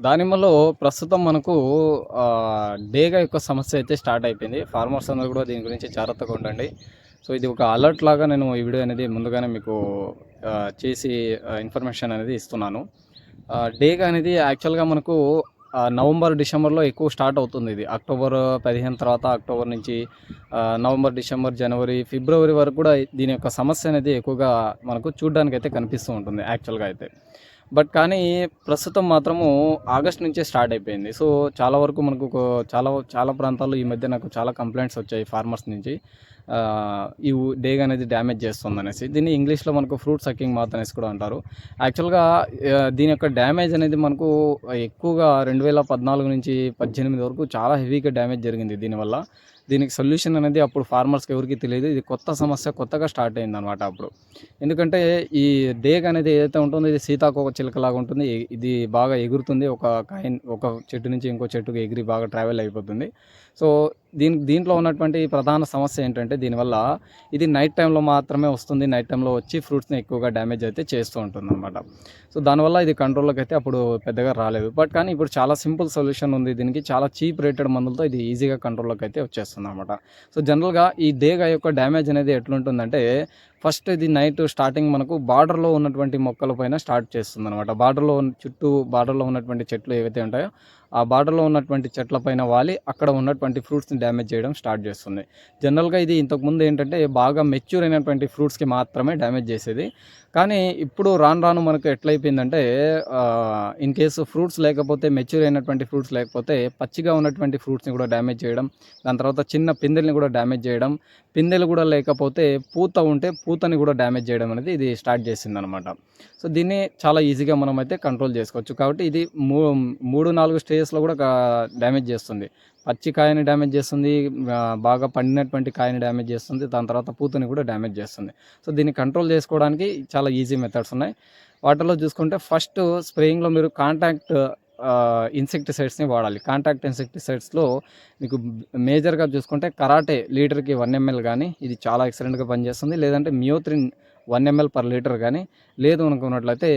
దానిమ్మలో ప్రస్తుతం మనకు డేగా యొక్క సమస్య అయితే స్టార్ట్ అయిపోయింది. ఫార్మర్స్ అందరూ కూడా దీని గురించి జాగ్రత్తగా ఉండండి. సో, ఇది ఒక అలర్ట్ లాగా నేను ఈ వీడియో అనేది ముందుగానే మీకు చేసి ఇన్ఫర్మేషన్ అనేది ఇస్తున్నాను. డేగా అనేది యాక్చువల్‌గా మనకు నవంబర్, డిసెంబర్‌లో ఎక్కువ స్టార్ట్ అవుతుంది ఇది. అక్టోబర్ 15 తర్వాత అక్టోబర్ నుంచి నవంబర్, డిసెంబర్, జనవరి, ఫిబ్రవరి వరకు కూడా దీని యొక్క సమస్య అనేది ఎక్కువగా మనకు చూడ్డానికైతే కనిపిస్తూ ఉంటుంది యాక్చువల్‌గా అయితే. బట్ కానీ ప్రస్తుతం మాత్రము ఆగస్ట్ నుంచే స్టార్ట్ అయిపోయింది. సో, చాలా వరకు మనకు చాలా చాలా ప్రాంతాల్లో ఈ మధ్య నాకు చాలా కంప్లైంట్స్ వచ్చాయి ఫార్మర్స్ నుంచి. ఈ డేగ్ అనేది డ్యామేజ్ చేస్తుందనేసి. దీన్ని ఇంగ్లీష్‌లో మనకు ఫ్రూట్ సకింగ్ మాత్ అనేసి కూడా అంటారు. యాక్చువల్‌గా దీని యొక్క డ్యామేజ్ అనేది మనకు ఎక్కువగా 2014 నుంచి 18 వరకు చాలా హెవీగా డ్యామేజ్ జరిగింది దీనివల్ల. దీనికి సొల్యూషన్ అనేది అప్పుడు ఫార్మర్స్‌కి ఎవరికీ తెలియదు ఇది కొత్త సమస్య కొత్తగా స్టార్ట్ అయింది అనమాట అప్పుడు. ఎందుకంటే ఈ డేగ్ అనేది ఏదైతే ఉంటుందో ఇది సీతాకోక చిలకలాగా ఉంటుంది. ఇది బాగా ఎగురుతుంది. ఒక కాయిన్ ఒక చెట్టు నుంచి ఇంకో చెట్టుకి ఎగిరి బాగా ట్రావెల్ అయిపోతుంది. సో, దీని దీంట్లో ఉన్నటువంటి ప్రధాన సమస్య ఏంటంటే దీనివల్ల ఇది నైట్ టైంలో మాత్రమే వస్తుంది. నైట్ టైంలో వచ్చి ఫ్రూట్స్‌ని ఎక్కువగా డ్యామేజ్ అయితే చేస్తూ ఉంటుంది అనమాట సో, దానివల్ల ఇది కంట్రోల్‌లోకి అయితే అప్పుడు పెద్దగా రాలేదు. బట్ కానీ ఇప్పుడు చాలా సింపుల్ సొల్యూషన్ ఉంది దీనికి. చాలా చీప్ రేటెడ్ మందులతో ఇది ఈజీగా కంట్రోల్‌లోకి అయితే వచ్చేస్తుంది అనమాట సో, జనరల్‌గా ఈ డేగా యొక్క డ్యామేజ్ అనేది ఎట్లుంటుందంటే ఫస్ట్ ఇది నైట్ స్టార్టింగ్ మనకు బార్డర్‌లో ఉన్నటువంటి మొక్కల పైన స్టార్ట్ చేస్తుందనమాట. బార్డర్‌లో ఉన్న చుట్టూ బార్డర్‌లో ఉన్నటువంటి చెట్లు ఏవైతే ఉంటాయో ఆ బార్డర్‌లో ఉన్నటువంటి చెట్ల పైన వాలి అక్కడ ఉన్నటువంటి ఫ్రూట్స్‌ని డ్యామేజ్ చేయడం స్టార్ట్ చేస్తుంది. జనరల్‌గా ఇది ఇంతకుముందు ఏంటంటే బాగా మెచ్యూర్ అయినటువంటి ఫ్రూట్స్‌కి మాత్రమే డ్యామేజ్ చేసేది. కానీ ఇప్పుడు రాను రాను మనకు ఎట్లయిపోయిందంటే ఇన్ కేసు ఫ్రూట్స్ లేకపోతే మెచ్యూర్ అయినటువంటి ఫ్రూట్స్ లేకపోతే పచ్చిగా ఉన్నటువంటి ఫ్రూట్స్‌ని కూడా డ్యామేజ్ చేయడం. దాని తర్వాత చిన్న పిందెల్ని కూడా డ్యామేజ్ చేయడం. పిందెలు కూడా లేకపోతే పూత ఉంటే పూతని కూడా డ్యామేజ్ చేయడం అనేది ఇది స్టార్ట్ చేసిందనమాట. సో, దీన్ని చాలా ఈజీగా మనమైతే కంట్రోల్ చేసుకోవచ్చు. కాబట్టి ఇది మూ 3, 4 స్టేజెస్‌లో కూడా డ్యామేజ్ చేస్తుంది. పచ్చి కాయని డ్యామేజ్ చేస్తుంది. బాగా పండినటువంటి కాయని డ్యామేజ్ చేస్తుంది. దాని తర్వాత పూతని కూడా డ్యామేజ్ చేస్తుంది. సో, దీన్ని కంట్రోల్ చేసుకోవడానికి చాలా ఈజీ మెథడ్స్ ఉన్నాయి. వాటిలో చూసుకుంటే ఫస్ట్ స్ప్రేయింగ్‌లో మీరు కాంటాక్ట్ ఇన్సెక్టిసైడ్స్‌ని వాడాలి. కాంటాక్ట్ ఇన్సెక్టిసైడ్స్‌లో మీకు మేజర్‌గా చూసుకుంటే కరాటే లీటర్‌కి వన్ ఎంఎల్ కానీ ఇది చాలా ఎక్సలెంట్‌గా పనిచేస్తుంది. లేదంటే Meothrin one ML per litre కానీ లేదు అనుకున్నట్లయితే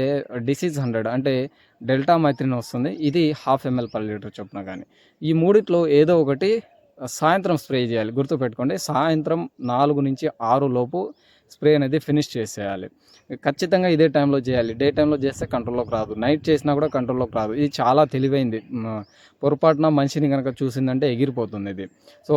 డిసీజ్ 100 అంటే డెల్టా మైత్రిన్ వస్తుంది. ఇది హాఫ్ ఎంఎల్ పర్ లీటర్ చొప్పున కానీ ఈ మూడిట్లో ఏదో ఒకటి సాయంత్రం స్ప్రే చేయాలి. గుర్తుపెట్టుకోండి. సాయంత్రం 4-6 లోపు స్ప్రే అనేది ఫినిష్ చేసేయాలి. ఖచ్చితంగా ఇదే టైంలో చేయాలి. డే టైంలో చేస్తే కంట్రోల్‌లోకి రాదు. నైట్ చేసినా కూడా కంట్రోల్‌లోకి రాదు. ఇది చాలా తెలివైంది. పొరపాటున మనిషిని కనుక చూసిందంటే ఎగిరిపోతుంది ఇది. సో,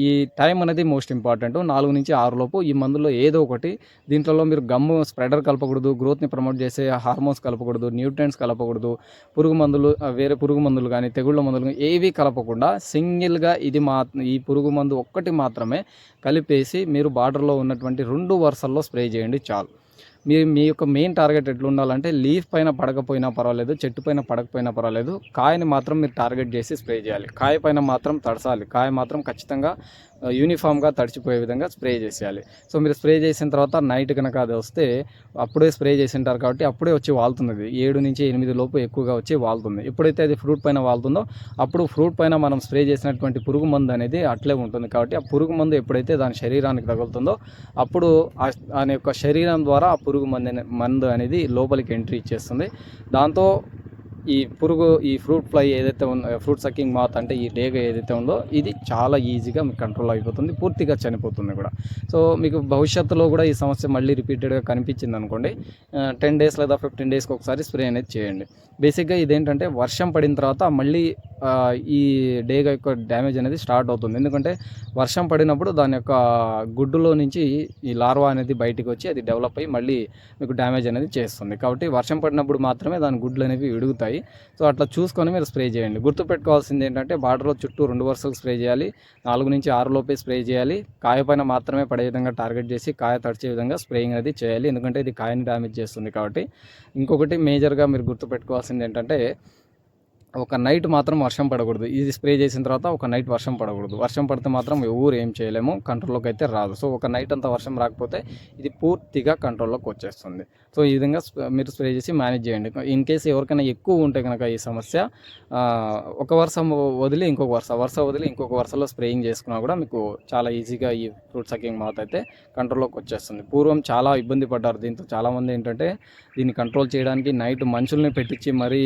ఈ టైం అనేది మోస్ట్ ఇంపార్టెంట్. 4-6 లోపు ఈ మందుల్లో ఏదో ఒకటి దీంట్లో మీరు గమ్ము స్ప్రెడర్ కలపకూడదు. గ్రోత్‌ని ప్రమోట్ చేసే హార్మోన్స్ కలపకూడదు. న్యూట్రియంట్స్ కలపకూడదు. పురుగు మందులు వేరే పురుగు మందులు కానీ తెగుళ్ళ మందులు కానీ ఏవి కలపకుండా సింగిల్‌గా ఇది మా ఈ పురుగు మందు ఒక్కటి మాత్రమే కలిపేసి మీరు బార్డర్‌లో ఉన్నటువంటి రెండు వరుసల్లో స్ప్రే చేయండి చాలు. మీ మీ యొక్క మెయిన్ టార్గెట్ ఎట్లా ఉండాలంటే లీఫ్ పైన పడకపోయినా పర్వాలేదు. చెట్టు పైన పడకపోయినా పర్వాలేదు. కాయని మాత్రం మీరు టార్గెట్ చేసి స్ప్రే చేయాలి. కాయ పైన మాత్రం తడసాలి. కాయ మాత్రం ఖచ్చితంగా యూనిఫామ్‌గా తడిచిపోయే విధంగా స్ప్రే చేసేయాలి. సో, మీరు స్ప్రే చేసిన తర్వాత నైట్ కనుక అది వస్తే అప్పుడే స్ప్రే చేసింటారు కాబట్టి అప్పుడే వచ్చి వాలుతుంది ఏడు నుంచి ఎనిమిది లోపు ఎక్కువగా వచ్చి వాళ్తుంది ఎప్పుడైతే అది ఫ్రూట్ పైన వాలుతుందో అప్పుడు ఫ్రూట్ పైన మనం స్ప్రే చేసినటువంటి పురుగు మందు అనేది అట్లే ఉంటుంది. కాబట్టి ఆ పురుగు మందు ఎప్పుడైతే దాని శరీరానికి తగులుతుందో అప్పుడు ఆ దాని యొక్క శరీరం ద్వారా ఆ పురుగు మందు మందు అనేది లోపలికి ఎంట్రీ ఇచ్చేస్తుంది. దాంతో ఈ పురుగు ఈ ఫ్రూట్ ఫ్లై ఏదైతే ఉందో ఫ్రూట్ సకింగ్ మాత్ అంటే ఈ డేగ ఏదైతే ఉందో ఇది చాలా ఈజీగా మీకు కంట్రోల్ అయిపోతుంది. పూర్తిగా చనిపోతుంది కూడా. సో, మీకు భవిష్యత్తులో కూడా ఈ సమస్య మళ్ళీ రిపీటెడ్‌గా కనిపించిందనుకోండి ఆహ్, 10 డేస్ లేదా 15 డేస్‌కి ఒకసారి స్ప్రే అనేది చేయండి. బేసిక్‌గా ఇదేంటంటే వర్షం పడిన తర్వాత మళ్ళీ ఈ డేగ యొక్క డ్యామేజ్ అనేది స్టార్ట్ అవుతుంది. ఎందుకంటే వర్షం పడినప్పుడు దాని యొక్క గుడ్డులో నుంచి ఈ లార్వా అనేది బయటికి వచ్చి అది డెవలప్ అయ్యి మళ్ళీ మీకు డ్యామేజ్ అనేది చేస్తుంది. కాబట్టి వర్షం పడినప్పుడు మాత్రమే దాని గుడ్లు అనేవి విడుగుతాయి. సో, అట్లా చూసుకొని మీరు స్ప్రే చేయండి. గుర్తుపెట్టుకోవాల్సింది ఏంటంటే బార్డర్‌లో చుట్టూ రెండు వరుసలు స్ప్రే చేయాలి. 4-6 లోపే స్ప్రే చేయాలి. కాయ పైన మాత్రమే పడే విధంగా టార్గెట్ చేసి కాయ తడిచే విధంగా స్ప్రేయింగ్ అనేది చేయాలి. ఎందుకంటే ఇది కాయని డ్యామేజ్ చేస్తుంది కాబట్టి. ఇంకొకటి మేజర్‌గా మీరు గుర్తుపెట్టుకోవాల్సింది ఏంటంటే ఒక నైట్ మాత్రం వర్షం పడకూడదు. ఇది స్ప్రే చేసిన తర్వాత ఒక నైట్ వర్షం పడకూడదు. వర్షం పడితే మాత్రం ఎవరు ఏం చేయలేము. కంట్రోల్లోకి అయితే రాదు. సో ఒక నైట్ అంతా వర్షం రాకపోతే ఇది పూర్తిగా కంట్రోల్లోకి వచ్చేస్తుంది. సో ఈ విధంగా మీరు స్ప్రే చేసి మేనేజ్ చేయండి. ఇన్ కేసు ఎవరికైనా ఎక్కువ ఉంటే కనుక ఈ సమస్య ఒక వరుస వదిలి ఇంకొక వరుస వరుస వదిలి ఇంకొక వరుసలో స్ప్రేయింగ్ చేసుకున్నా కూడా మీకు చాలా ఈజీగా ఈ ఫ్రూట్ సకింగ్ మాత్ అయితే కంట్రోల్లోకి వచ్చేస్తుంది. పూర్వం చాలా ఇబ్బంది పడ్డారు దీంతో. చాలామంది ఏంటంటే దీన్ని కంట్రోల్ చేయడానికి నైట్ మనుషుల్ని పెట్టించి మరీ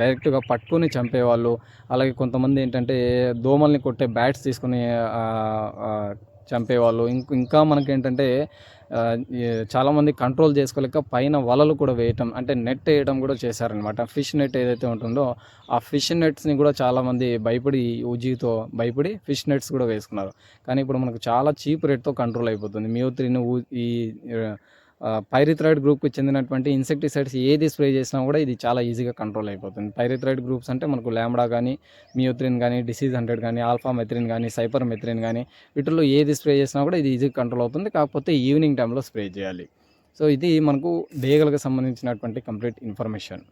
డైరెక్ట్గా పట్టుకొని చంపేవాళ్ళు. అలాగే కొంతమంది ఏంటంటే దోమల్ని కొట్టే బ్యాట్స్ తీసుకొని చంపేవాళ్ళు. ఇంక ఇంకా మనకేంటంటే ఏంటంటే చాలామంది కంట్రోల్ చేసుకోలేక పైన వలలు కూడా వేయటం అంటే నెట్ వేయడం కూడా చేశారనమాట. ఫిష్ నెట్ ఏదైతే ఉంటుందో ఆ ఫిష్ నెట్స్ని కూడా చాలామంది భయపడి ఉజీతో భయపడి ఫిష్ నెట్స్ కూడా వేసుకున్నారు. కానీ ఇప్పుడు మనకు చాలా చీప్ రేట్తో కంట్రోల్ అయిపోతుంది. మియోత్రిని ఈ పైరిథ్రాయిడ్ గ్రూప్కి చెందినటువంటి ఇన్సెక్టిసైడ్స్ ఏది స్ప్రే చేసినా కూడా ఇది చాలా ఈజీగా కంట్రోల్ అయిపోతుంది. పైరిథ్రాయిడ్ గ్రూప్స్ అంటే మనకు ల్యాంబ్డా కానీ మియోత్రిన్ కానీ డిసీజ్ హండ్రెడ్ కానీ ఆల్ఫా మెథ్రిన్ కానీ సైపర్ మెథ్రిన్ కానీ వీటిల్లో ఏది స్ప్రే చేసినా కూడా ఇది ఈజీగా కంట్రోల్ అవుతుంది. కాకపోతే ఈవినింగ్ టైంలో స్ప్రే చేయాలి. సో ఇది మనకు డేగలకు సంబంధించినటువంటి కంప్లీట్ ఇన్ఫర్మేషన్.